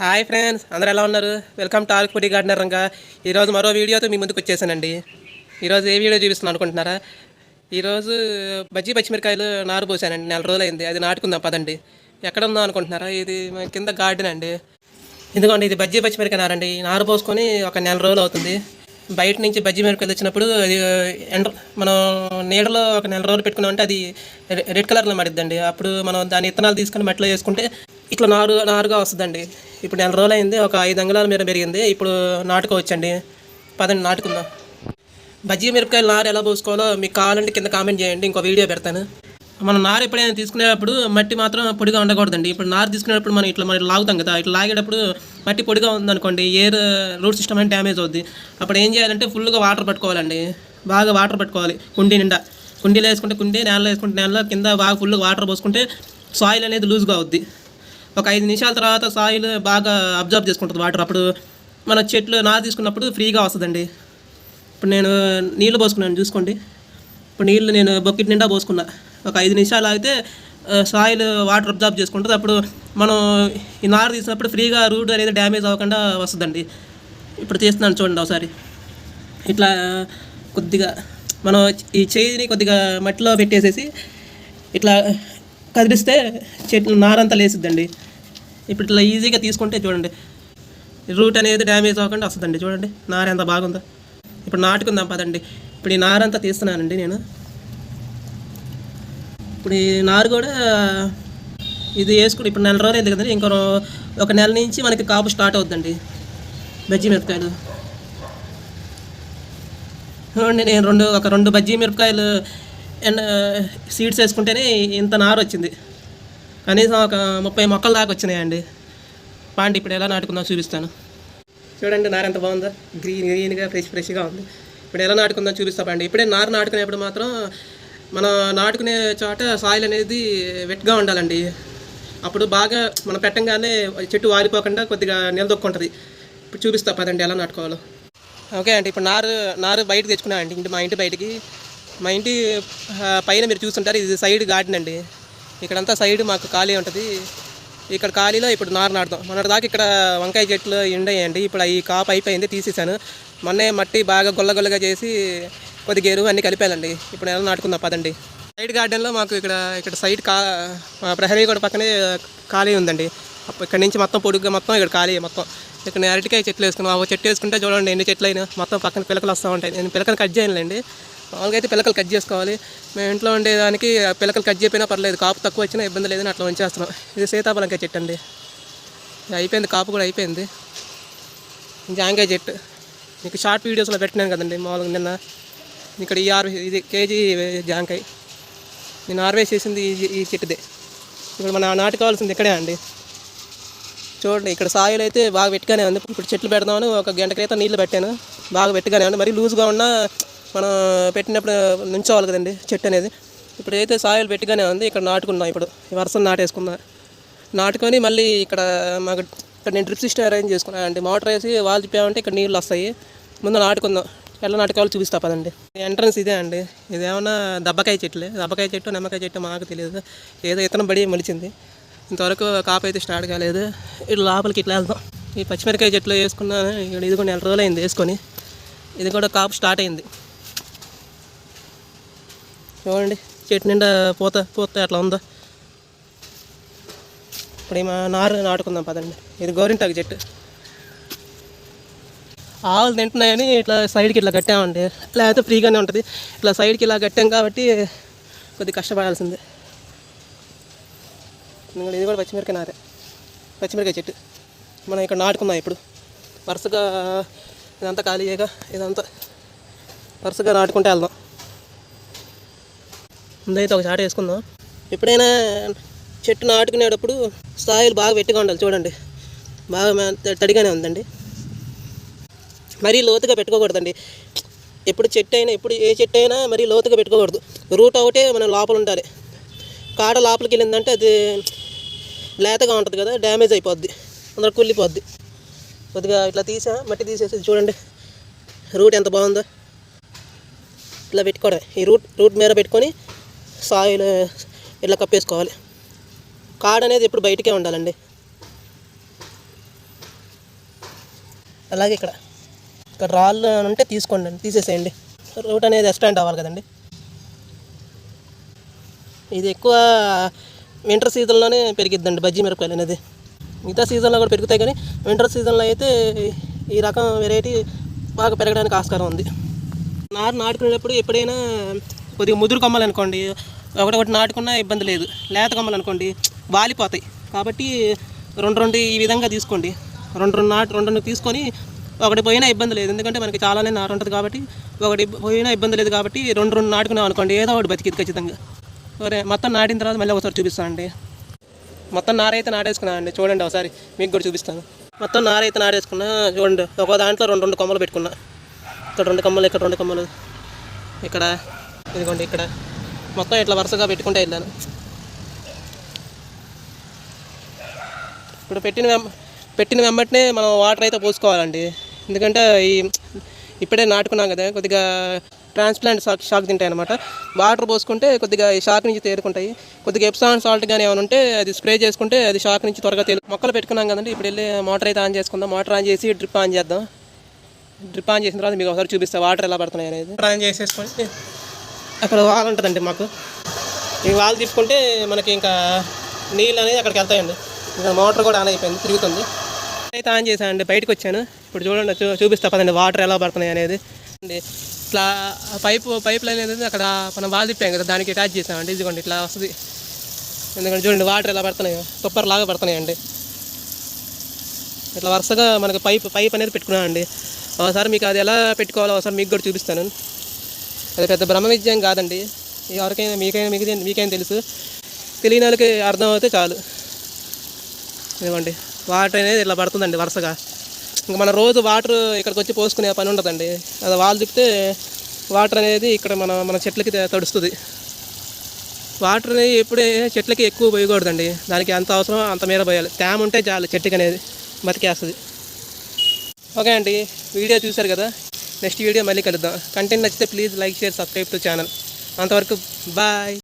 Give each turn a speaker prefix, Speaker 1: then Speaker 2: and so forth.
Speaker 1: Hi friends అందరూ ఎలా ఉన్నారు? వెల్కమ్ టు ఆర్క్ పొడి గార్డెనర్ రంగా. ఈరోజు మరో వీడియోతో మీ ముందుకు వచ్చేసానండి. ఈరోజు ఏ వీడియో చూపిస్తున్నాను అనుకుంటున్నారా? ఈరోజు బజ్జీ పచ్చిమిరకాయలు నారు పోసానండి నెల రోజులైంది. అది నాటుకుందాం పదండి. ఎక్కడ ఉందాం అనుకుంటున్నారా? ఇది కింద గార్డెన్ అండి. ఎందుకంటే ఇది బజ్జీ పచ్చిమిరకాయ నారండి. నారు పోసుకొని ఒక నెల రోజులు అవుతుంది. బయట నుంచి బజ్జీ మిరపకాయలు వచ్చినప్పుడు అది ఎండ మనం నీడలో ఒక నెల రోజులు పెట్టుకున్నామంటే అది రె- రెడ్ కలర్లో మడిద్దండి. అప్పుడు మనం దాని ఇత్తనాలు తీసుకొని మట్టిలో వేసుకుంటే ఇట్లా నారు నారుగా వస్తుందండి. ఇప్పుడు నెల రోజులు అయింది ఒక ఐదు అంగుళాల మీద పెరిగింది. ఇప్పుడు నాటుకోవచ్చండి పదండి నాటుకుందాం. బజ్జీ మిరపకాయలు నారు ఎలా పోసుకోవాలో మీకు కావాలంటే కింద కామెంట్ చేయండి ఇంకో వీడియో పెడతాను. మనం నారు ఎప్పుడైనా తీసుకునేటప్పుడు మట్టి మాత్రం పొడిగా ఉండకూడదండి. ఇప్పుడు నారు తీసుకునేటప్పుడు మనం ఇట్లా మనం లాగుతాం కదా ఇట్లా లాగేటప్పుడు మట్టి పొడిగా ఉందనుకోండి ఎయిర్ రూట్ సిస్టమ్ అనేది డ్యామేజ్ అవుద్ది. అప్పుడు ఏం చేయాలంటే ఫుల్గా వాటర్ పట్టుకోవాలండి. బాగా వాటర్ పట్టుకోవాలి కుండీ నిండా. కుండీలో వేసుకుంటే కుండీ నేలలో వేసుకుంటే నేలలో కింద బాగా ఫుల్గా వాటర్ పోసుకుంటే సాయిల్ అనేది లూజ్గా అవుద్ది. ఒక ఐదు నిమిషాల తర్వాత సాయిల్ బాగా అబ్జర్వ్ చేసుకుంటుంది వాటర్ అప్పుడు మన చెట్లు నారు తీసుకున్నప్పుడు ఫ్రీగా వస్తుందండి. ఇప్పుడు నేను నీళ్ళు పోసుకున్నాను చూసుకోండి. ఇప్పుడు నీళ్ళు నేను బొక్కిట్ నిండా పోసుకున్నా. ఒక ఐదు నిమిషాలు ఆగితే సాయిల్ వాటర్ అబ్జర్వ్ చేసుకుంటుంది. అప్పుడు మనం ఈ నారు తీసినప్పుడు ఫ్రీగా రూట్ అనేది డ్యామేజ్ అవ్వకుండా వస్తుందండి. ఇప్పుడు చేస్తున్నాను చూడండి ఒకసారి. ఇట్లా కొద్దిగా మనం ఈ చేయిని కొద్దిగా మట్టిలో పెట్టేసేసి ఇట్లా కదిలిస్తే చెట్లు నారంతా లేసిద్దండి. ఇప్పుడు ఇట్లా ఈజీగా తీసుకుంటే చూడండి. రూట్ అనేది డ్యామేజ్ అవ్వకుండా వస్తుందండి. చూడండి. నార ఎంత బాగుందో. ఇప్పుడు నాటుకుందాం పదండి. ఇప్పుడు ఈ నారంతా తీస్తున్నానండి నేను. ఇప్పుడు ఈ నారు కూడా ఇది వేసుకుని ఇప్పుడు నెల రోజులు కదండి. ఇంకో ఒక నెల నుంచి మనకి కాపు స్టార్ట్ అవుతుందండి బజ్జీ మిరపకాయలు. చూడండి నేను రెండు ఒక రెండు బజ్జీ మిరపకాయలు అండ్ సీడ్స్ వేసుకుంటేనే ఇంత నారు వచ్చింది. కనీసం ఒక ముప్పై మొక్కల దాకా వచ్చినాయండి. పాండి ఇప్పుడు ఎలా నాటుకుందాం చూపిస్తాను. చూడండి నారు ఎంత బాగుందో. గ్రీన్ గ్రీన్గా ఫ్రెష్ ఫ్రెష్గా ఉంది. ఇప్పుడు ఎలా నాటుకుందాం చూపిస్తామండి ఇప్పుడే నారు నాటుకునేప్పుడు మాత్రం మనం నాటుకునే చోట సాయిల్ అనేది వెట్గా ఉండాలండి. అప్పుడు బాగా మనం పెట్టంగానే చెట్టు వారిపోకుండా కొద్దిగా నిలదొక్కుంటుంది. ఇప్పుడు చూపిస్తా పదండి ఎలా నాటుకోవాలో. ఓకే అండి ఇప్పుడు నారు నారు బయటకు తెచ్చుకున్నామండి ఇంటి మా ఇంటి బయటికి. మా ఇంటి పైన మీరు చూస్తుంటారు ఇది సైడ్ గార్డెన్ అండి. ఇక్కడంతా సైడ్ మాకు ఖాళీ ఉంటుంది. ఇక్కడ ఖాళీలో ఇప్పుడు నారు నాటుదాం మొన్నటి దాకా ఇక్కడ వంకాయ చెట్లు ఎండయ్యండి. ఇప్పుడు ఈ కాపు అయిపోయింది తీసేసాను మొన్నే మట్టి బాగా గొల్లగొల్లగా చేసి కొద్దిగా ఎరువు అన్నీ కలిపాలండి. ఇప్పుడు ఎలా నాటుకుందాం పదండి. సైడ్ గార్డెన్లో మాకు ఇక్కడ ఇక్కడ సైడ్ కా మా ప్రహరీ కూడా పక్కనే ఖాళీ ఉందండి. ఇక్కడ నుంచి మొత్తం పొడుగ్గా మొత్తం ఇక్కడ ఖాళీ మొత్తం. ఇక్కడ అరటికాయ చెట్లు వేసుకున్నాం ఒక చెట్టు వేసుకుంటే చూడండి ఎన్ని చెట్లు అయినా మొత్తం పక్కన పిలకలు వస్తూ ఉంటాయి. నేను పిలకలు కట్ చేయనులేండి. మామూలుగా అయితే పిలకలు కట్ చేసుకోవాలి. మేము ఇంట్లో ఉండేదానికి పిలకలు కట్ చేయకపోయినా పర్లేదు. కాపు తక్కువ వచ్చినా ఇబ్బంది లేదని అట్లా ఉంచేస్తున్నాం. ఇది సీతాఫలంకాయ చెట్టు అండి. అయిపోయింది. కాపు కూడా అయిపోయింది. జాంకాయ చెట్టు. మీకు షార్ట్ వీడియోస్లో పెట్టినాను కదండి మామూలుగా నిన్న. ఇక్కడ ఈ ఆరు ఇది కేజీ జాంకాయ. నేను హార్వెస్ట్ చేసింది ఈ చెట్టుదే. ఇప్పుడు మన నాటుకోవాల్సింది ఇక్కడే అండి. చూడండి ఇక్కడ సాయిల్ అయితే బాగా వెట్టుగానే ఉంది. ఇప్పుడు చెట్లు పెడదామని ఒక గంట క్రితం నీళ్ళు పెట్టాను. బాగా వెట్టుగానే ఉంది. మరి లూజ్గా ఉన్నా మనం పెట్టినప్పుడు నుంచోవాలి కదండి చెట్టు అనేది. ఇప్పుడు అయితే సాయిల్ వెట్టుగానే ఉంది ఇక్కడ నాటుకున్నాం ఇప్పుడు. ఈ నాటేసుకున్నా. నాటుకొని మళ్ళీ ఇక్కడ మాకు ఇక్కడ నేను డ్రిప్ సిస్టమ్ అరేంజ్ చేసుకున్నాను అండి. మోటార్ వేసి వాళ్ళు తిప్పామంటే ఇక్కడ నీళ్ళు వస్తాయి. ముందు నాటుకుందాం. ఎలా నాటుకోవాలో చూపిస్తా పదండి. ఎంట్రన్స్ ఇదే అండి. ఇదేమన్నా దబ్బకాయ చెట్లే. దబ్బకాయ చెట్టు నిమ్మకాయ చెట్టు మాకు తెలియదు. ఏదో ఇతనం బడి మొలిచింది. ఇంతవరకు కాపు అయితే స్టార్ట్ కాలేదు. ఇటు లోపలికి ఇట్లా వెళ్దాం. ఈ పచ్చిమిరకాయ చెట్లు వేసుకున్నాను. ఇక్కడ ఇది కూడా నెల రోజులు అయింది వేసుకొని. ఇది కూడా కాపు స్టార్ట్ అయింది. చూడండి చెట్టు నిండా పూత పూత అట్లా ఉందా. ఇప్పుడు మా నారు నాటుకుందాం పదండి. ఇది గోరింటాకు చెట్టు. ఆవులు తింటున్నాయని ఇట్లా సైడ్కి ఇట్లా కట్టామండి. లేకపోతే ఫ్రీగానే ఉంటుంది. ఇట్లా సైడ్కి ఇలా కట్టాం కాబట్టి కొద్దిగా కష్టపడాల్సిందే. ఇంకా ఇది కూడా పచ్చిమిరకాయ నారే. పచ్చిమిరకాయ చెట్టు. మనం ఇక్కడ నాటుకున్నాం ఇప్పుడు. వరుసగా ఇదంతా ఖాళీగా ఇదంతా వరుసగా నాటుకుంటే వెళ్దాం. ముందైతే ఒక చాట వేసుకుందాం. ఎప్పుడైనా చెట్టు నాటుకునేటప్పుడు సాయిల్ బాగా వెట్టిగా ఉండాలి చూడండి. బాగా తడిగానే ఉందండి. మరీ లోతుగా పెట్టుకోకూడదండి. ఎప్పుడు చెట్టు అయినా ఎప్పుడు ఏ చెట్టు అయినా మరీ లోతుగా పెట్టుకోకూడదు. రూట్ ఒకటే మనం లోపల ఉండాలి. కాడ లోపలికి వెళ్ళిందంటే అది లేతగా ఉంటుంది కదా డ్యామేజ్ అయిపోద్ది. అందులో కుళ్ళిపోద్ది. కొద్దిగా ఇట్లా తీసా మట్టి తీసేసి చూడండి. రూట్ ఎంత బాగుందో. ఇట్లా పెట్టుకోవడం ఈ రూట్ రూట్ మీద పెట్టుకొని సాయిల్ ఇట్లా కప్పేసుకోవాలి. కాడ అనేది ఎప్పుడు బయటికే ఉండాలండి. అలాగే ఇక్కడ. ఇక్కడ రాళ్ళు ఉంటే తీసుకోండి అండి తీసేసేయండి. రూట్ అనేది ఎక్స్టాండ్ అవ్వాలి కదండి. ఇది ఎక్కువ వింటర్ సీజన్లోనే పెరిగిద్దండి బజ్జీ మిరపకాయలు అనేది. మిగతా సీజన్లో కూడా పెరుగుతాయి కానీ వింటర్ సీజన్లో అయితే ఈ రకం వెరైటీ బాగా పెరగడానికి ఆస్కారం ఉంది. నారు నాటుకునేటప్పుడు ఎప్పుడైనా కొద్దిగా ముదురు కొమ్మలు అనుకోండి ఒకటొకటి నాటుకున్నా ఇబ్బంది లేదు. లేత కొమ్మలు అనుకోండి వాలిపోతాయి. కాబట్టి రెండు రెండు ఈ విధంగా తీసుకోండి. రెండు రెండు నాటు రెండు రెండు తీసుకొని ఒకటి పోయినా ఇబ్బంది లేదు. ఎందుకంటే మనకి చాలానే నారు ఉంటుంది కాబట్టి ఒకటి పోయినా ఇబ్బంది లేదు కాబట్టి రెండు రెండు నాటుకున్నాం అనుకోండి ఏదో ఒకటి బతికిది ఖచ్చితంగా. సరే మొత్తం నాటిన తర్వాత మళ్ళీ ఒకసారి చూపిస్తాను అండి మొత్తం నారైతే నాటేసుకున్నాను అండి. చూడండి ఒకసారి. మీకు కూడా చూపిస్తాను. మొత్తం నారైతే నాటేసుకున్నా చూడండి. ఒక దాంట్లో రెండు రెండు కొమ్మలు పెట్టుకున్నా. ఇక్కడ రెండు కొమ్మలు ఇక్కడ రెండు కొమ్మలు. ఇక్కడ ఇదిగోండి ఇక్కడ. మొత్తం ఇట్లా వరుసగా పెట్టుకుంటే వెళ్ళాను ఇప్పుడు పెట్టిన వెం- పెట్టిన వెంబటనే మనం వాటర్ అయితే పోసుకోవాలండి. ఎందుకంటే ఈ ఇప్పుడే నాటుకున్నాం కదా కొద్దిగా ట్రాన్స్ప్లాంట్ షాక్ షాక్ తింటాయి అనమాట వాటర్ పోసుకుంటే కొద్దిగా ఈ షాక్ నుంచి తేరుకుంటాయి. కొద్దిగా ఎప్సాన్ సాల్ట్ కానీ ఏమైనా ఉంటే అది స్ప్రే చేసుకుంటే అది షాక్ నుంచి త్వరగా తేలు మొక్కలు పెట్టుకున్నాం కదండి ఇప్పుడు వెళ్ళి మోటార్ అయితే ఆన్ చేసుకుందాం. మోటార్ ఆన్ చేసి డ్రిప్ ఆన్ చేద్దాం. డ్రిప్ ఆన్ చేసిన తర్వాత మీకు ఒకసారి చూపిస్తా వాటర్ ఎలా పడుతున్నాయి అనేది. ఆన్ చేసేసుకొని అక్కడ వాల్ ఉంటుందండి మాకు. ఈ వాల్ తీసుకుంటే మనకి ఇంకా నీళ్ళు అనేది అక్కడికి వెళ్తాయండి. ఇంకా మోటార్ కూడా ఆన్ అయిపోయింది తిరుగుతుంది. అయితే ఆన్ చేశానండి బయటకు వచ్చాను. ఇప్పుడు చూడండి చూ చూపిస్తా పదండి వాటర్ ఎలా పడుతున్నాయి అనేది. అండి ఇట్లా పైపు పైప్ లైన్ అనేది అక్కడ మనం వాల్ తిప్పాం కదా దానికి అటాచ్ చేసామండి ఇదిగోండి ఇట్లా వస్తుంది. ఎందుకంటే చూడండి వాటర్ ఎలా పడుతున్నాయో తుప్పర్ లాగా పడుతున్నాయండి. ఇట్లా వరుసగా మనకు పైప్ పైప్ అనేది పెట్టుకున్నామండి. ఒకసారి మీకు అది ఎలా పెట్టుకోవాలో ఒకసారి మీకు కూడా చూపిస్తాను. అది పెద్ద బ్రహ్మ విద్యం కాదండి. ఎవరికైనా మీకైనా మీకు మీకైనా తెలుసు. తెలియని వాళ్ళకి అర్థం అవుతే చాలు. ఇదిగోండి వాటర్ అనేది ఇట్లా పడుతుందండి వరుసగా. ఇంకా మన రోజు వాటర్ ఇక్కడికి వచ్చి పోసుకునే పని ఉండదండి. అది వాళ్ళు తిప్పితే వాటర్ అనేది ఇక్కడ మన మన చెట్లకి తడుస్తుంది. వాటర్ అనేది ఎప్పుడే చెట్లకి ఎక్కువ పోయకూడదండి. దానికి ఎంత అవసరం అంత మేర పోయాలి. తేమ ఉంటే చాలు చెట్టుకి అనేది బతికేస్తుంది. ఓకే అండి వీడియో చూశారు కదా? నెక్స్ట్ వీడియో మళ్ళీ కలుద్దాం. కంటెంట్ నచ్చితే please like share subscribe to channel. అంతవరకు బాయ్.